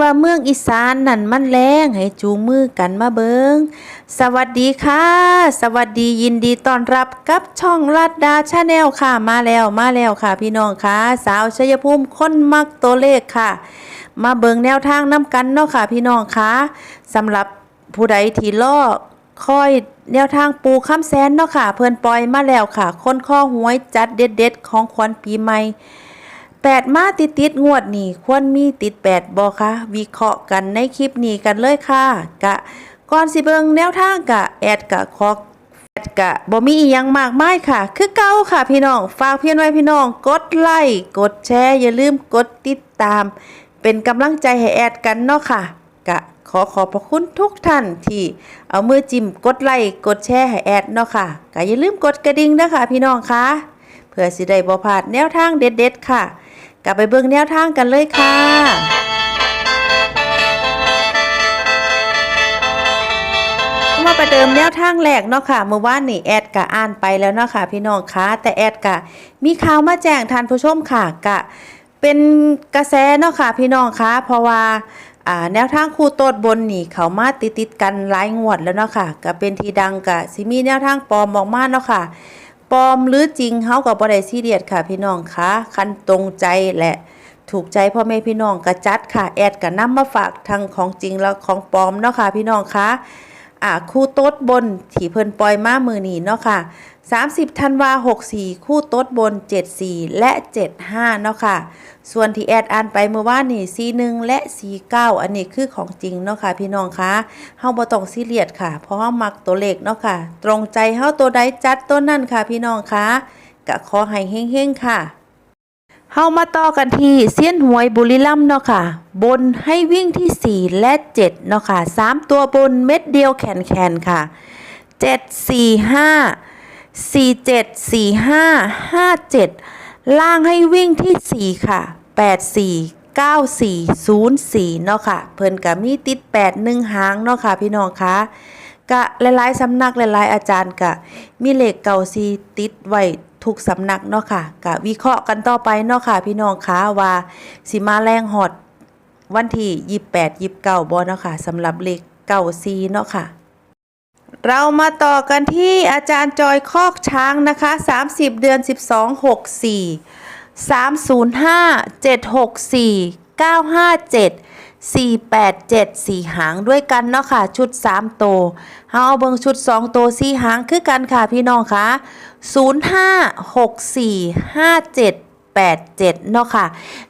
ว่าเมืองอีสานนั่นมันแรงให้จูงมือกันมาเบิง สวัสดีค่ะ สวัสดียินดีต้อนรับกับช่องลัดดาชาแนลค่ะมาแล้วมาแล้วค่ะ พี่น้องค่ะ สาวชัยภูมิคนมักตัวเลขค่ะ มาเบิงแนวทางน้ำกันเนาะค่ะ พี่น้องค่ะสำหรับผู้ใดที่ล่อค่อยแนวทางปูข้ามแสนเนาะค่ะ เพิ่อนปล่อยมาแล้วค่ะ คนข้อหวยจัดเด็ดๆของขวัญปีใหม่ แปดมาติดติดงวดนี่ควรมีติดแปดบอคะวิเคราะห์กันในคลิปนี้กันเลยค่ะ กะก่อนสิเบิงแนวทางกะแอดกะคอกแอดกะบ่มีอียังมากมายค่ะ คือเก่าค่ะพี่น้อง ฝากเพียนไว้พี่น้อง กดไลค์กดแชร์อย่าลืมกดติดตาม เป็นกำลังใจให้แอดกันเนาะค่ะกะขอขอบพระคุณทุกท่านที่เอามือจิ้มกดไลค์กดแชร์ให้แอดเนาะค่ะกะอย่าลืมกดกระดิ่งนะคะพี่น้องค่ะเพื่อสิได้บ่พลาดแนวทางเด็ดๆค่ะ กลับไปเบิ่งแนวทางกันเลยค่ะมาประเดิมแนวทางแรกเนาะค่ะ เมื่อวานนี่แอดกะอ่านไปแล้วเนาะค่ะ พี่น้องคะแต่แอดกะมีข่าวมาแจ้งท่านผู้ชมค่ะกะเป็นกระแสเนาะค่ะ พี่น้องคะเพราะว่าแนวทางคู่โตดบนนี่เขามาติดติดกันหลายงวดแล้วเนาะค่ะก็เป็นทีดังกะสิมีแนวทางปลอมออกมาเนาะค่ะ ปลอมหรือจริงเฮากับบ่ได้ซีเรียสค่ะพี่น้องคะคันตรงใจและ ถูกใจพ่อแม่พี่น้องกระจัดค่ะ แอดกับน้ำมาฝากทั้งของจริงและของปลอมเนาะค่ะพี่น้องคะอ่าคู่โต๊ดบนที่เพิ่นปล่อยมามือนี้เนาะค่ะ 30ธันวา64 คู่โต๊ดบน 74 และ 75 เนาะค่ะ ส่วนที่แอดอ่านไปเมื่อวานนี่41 และ 49 อันนี้คือของจริงเนาะค่ะ พี่น้องคะเฮาบ่ต้องซีเรียสค่ะ เพราะเฮามักตัวเลขเนาะค่ะ ตรงใจเฮาตัวใดจัดตัวนั่นค่ะ พี่น้องคะก็ขอให้เฮงๆค่ะเฮามาต่อกันที่เซียนหวยบุรีรัมย์เนาะค่ะ บนให้วิ่งที่ 4 และ 7 เนาะค่ะ 3 ตัวบนเม็ดเดียวแขนๆค่ะ 7 4 5 4 7 4 5 5 7 ล่างให้วิ่งที่ 4 ค่ะ 8 4 9 4 0 4 เนาะค่ะ เพิ่นก็มีติด 8 1หางเนาะค่ะ พี่น้องคะกะหลายๆสำนักหลายๆอาจารย์กะมีเลขเก่าซีติดไว้ทุกสำนักเนาะค่ะกะวิเคราะห์กันต่อไปเนาะค่ะ พี่น้องคะว่าสิมาแรงฮอดวันที่ 28 29บ่เนาะค่ะสำหรับเลขเก่าซีเนาะค่ะ เรามาต่อกันที่อาจารย์จอยคอกช้างนะคะ 30 เดือน 12 64 305 764 957 487 4 หางด้วยกันเนาะค่ะ ชุด 3 โตเฮาเอาเบิงชุด 2 โตว4หางคือกันค่ะพี่น้องคะ 05 64 57 87เนาะค่ะ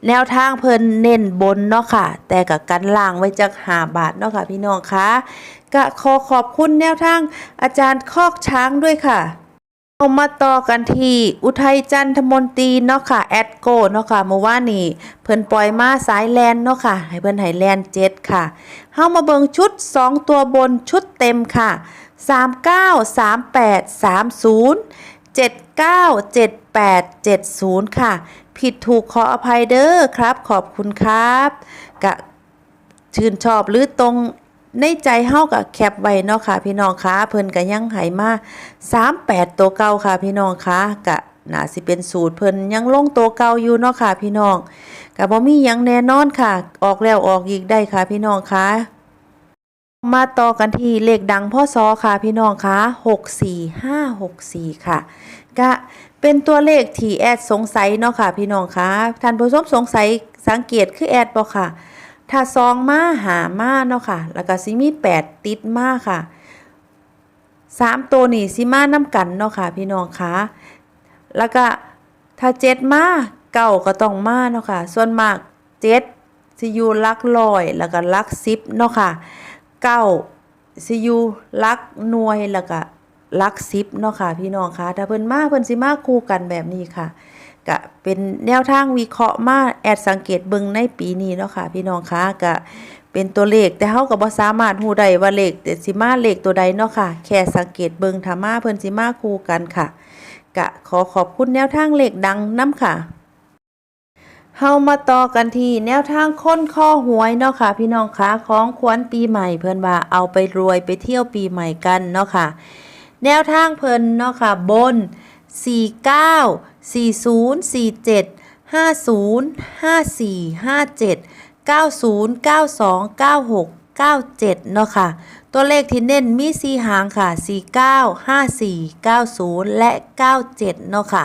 แนวทางเพิ่นเน้นบนเนาะค่ะ แต่กับกันล่างไว้จาก5บาทเนาะค่ะ พี่น้องคะก็ขอขอบคุณแนวทางอาจารย์คอกช้างด้วยค่ะเอามาต่อกันที่อุทัยจันทมนตรีเนาะค่ะแอดโกเนาะค่ะเมื่อวานนี้เพิ่นปล่อยมาสายแลนเนาะค่ะ ให้เพิ่นให้แลนเจ็ดค่ะเฮามาเบิงชุด 2 ตัวบนชุดเต็มค่ะ 39 38 30 79 78 70 ค่ะ ผิดถูกขออภัยเด้อครับ ขอบคุณครับกะชื่นชอบหรือตรงในใจเฮากับแคปไว้เนาะค่ะ พี่น้องคะเพิ่นก็ยังให้มา38 ตัวเก่าค่ะ พี่น้องคะกะน่าสิเป็นสูตรเพิ่นยังลงตัวเก่าอยู่เนาะค่ะ พี่น้องก็บ่มีหยังแน่นอนค่ะ ออกแล้วออกอีกได้ค่ะ พี่น้องคะ มาต่อกันที่เลขดังพ่อซอค่ะพี่น้องคะ64564 ค่ะก็เป็นตัวเลขที่แอดสงสัยเนาะค่ะพี่น้องคะท่านผู้ชมสงสัยสังเกตคือแอดบ่ค่ะ ถ้าซองมาหามาเนาะค่ะ แล้วก็สิมีแปดติดมาค่ะสามตัวนี่สิมาน้ำกันเนาะค่ะพี่น้องคะแล้วก็ถ้าเจ็ดมาเก้าก็ต้องมาเนาะค่ะ ส่วนมากเจ็ดสิอยูหลักร้อยแล้วก็ลักสิบเนาะค่ะ เก้าสิยูหลักหน่วยแล้วก็หลักสิบเนาะค่ะพี่น้องคะถ้าเพิ่นมาเพิ่นสิมาคู่กันแบบนี้ค่ะก็เป็นแนวทางวิเคราะห์มาแอดสังเกตเบิ่งในปีนี้เนาะค่ะพี่น้องคะก็เป็นตัวเลขแต่เฮาก็บ่สามารถฮู้ได้ว่าเลขแต่สิมาเลขตัวใดเนาะค่ะ แค่สังเกตเบิ่งถ้ามาเพิ่นสิมาคู่กันค่ะก็ขอขอบคุณแนวทางเลขดังนํค่ะ เฮามาต่อกันที่แนวทางค้นข้อหวยเนาะค่ะ พี่น้องคะของขวัญปีใหม่เพิ่อนว่าเอาไปรวยไปเที่ยวปีใหม่กันเนาะค่ะ แนวทางเพิ่นเนาะค่ะบน 49 40 47 50 54 57 90 92 96 97เนาะค่ะ ตัวเลขที่เน้นมีสีหางค่ะ 49 54 90 และ 97เนาะค่ะ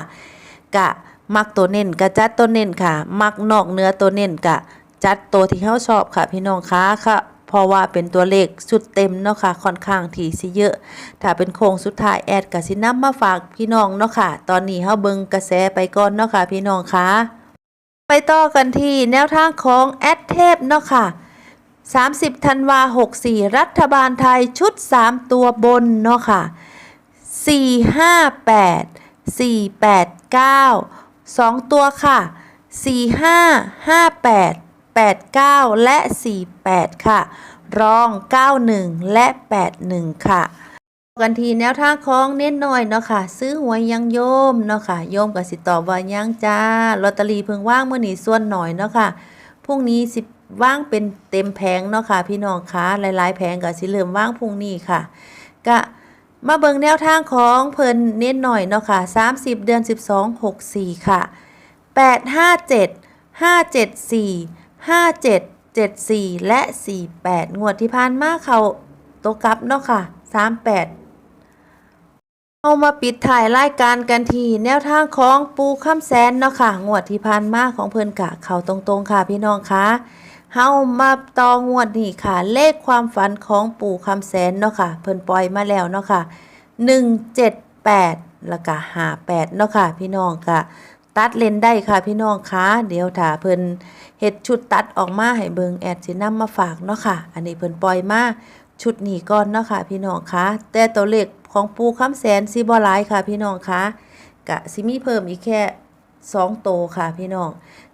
กะ มักตัวเน้นกะจัดตัวเน้นค่ะ มักนอกเนื้อตัวเน้นกะจัดตัวที่เขาชอบค่ะ พี่น้องคะค่ะเพราะว่าเป็นตัวเลขสุดเต็มเนาะค่ะค่อนข้างที่สิเยอะ ถ้าเป็นโค้งสุดท้ายแอดกะสินำมาฝากพี่น้องเนาะค่ะ ตอนนี้เฮาเบิงกระแสไปก่อนเนาะค่ะ พี่น้องคะไปต่อกันที่แนวทางของแอดเทพเนาะค่ะ 30ธันวา64 รัฐบาลไทยชุด 3 ตัวบนเนาะค่ะ458 489 2 ตัวค่ะ 45 58 89 และ 48 ค่ะ รอง 91 และ 81 ค่ะกันทีแนวทางของเน้นหน่อยเนาะค่ะ ซื้อหวยยังโยมเนาะค่ะ โยมกับสิตอบว่ายังจ้าลอตเตอรี่เพิ่งว่างเมื่อหนีส่วนหน่อยเนาะค่ะพรุ่งนี้สิว่างเป็นเต็มแผงเนาะค่ะ พี่น้องคะหลายๆแผงก็สิเริ่มว่างพรุ่งนี้ค่ะก็ มาเบิ่งแนวทางของเพิ่นเน้นหน่อยเนาะค่ะ 30 เดือน 12 64 ค่ะ 857 574 5774 และ 48 งวดที่ผ่านมาเขาตกกลับเนาะค่ะ 38 เอามาปิดถ่ายรายการกันทีแนวทางของปูข้ามแสนเนาะค่ะ งวดที่ผ่านมาของเพิ่นกะเขาตรงๆค่ะพี่น้องคะ เฮามาต่องวดนี้ค่ะ เลขความฝันของปู่คำแสนเนาะค่ะ เพิ่นปล่อยมาแล้วเนาะค่ะ178แล้วก็58เนาะค่ะ พี่น้องค่ะ ตัดเลนได้ค่ะพี่น้องคะเดี๋ยวถ้าเพิ่นเฮ็ดชุดตัดออกมาให้เบิงแอดสินำมาฝากเนาะค่ะ อันนี้เพิ่นปล่อยมาชุดนี้ก่อนเนาะค่ะ พี่น้องคะแต่ตัวเลขของปูคำแสนสิบ่หลายค่ะ พี่น้องคะกะสิมีเพิ่มอีกแค่2โตค่ะ พี่น้อง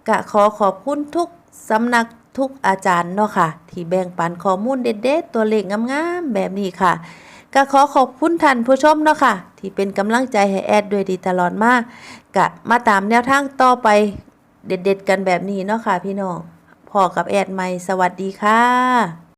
กะขอขอบคุณทุกสำนัก ทุกอาจารย์เนาะค่ะ ที่แบ่งปันข้อมูลเด็ดๆ ตัวเลขงามๆ แบบนี้ค่ะ ก็ขอขอบคุณท่านผู้ชมเนาะค่ะ ที่เป็นกำลังใจให้แอดด้วยดีตลอดมากกะมาตามแนวทางต่อไปเด็ดๆ กันแบบนี้เนาะค่ะพี่น้องพอกับแอดใหม่สวัสดีค่ะ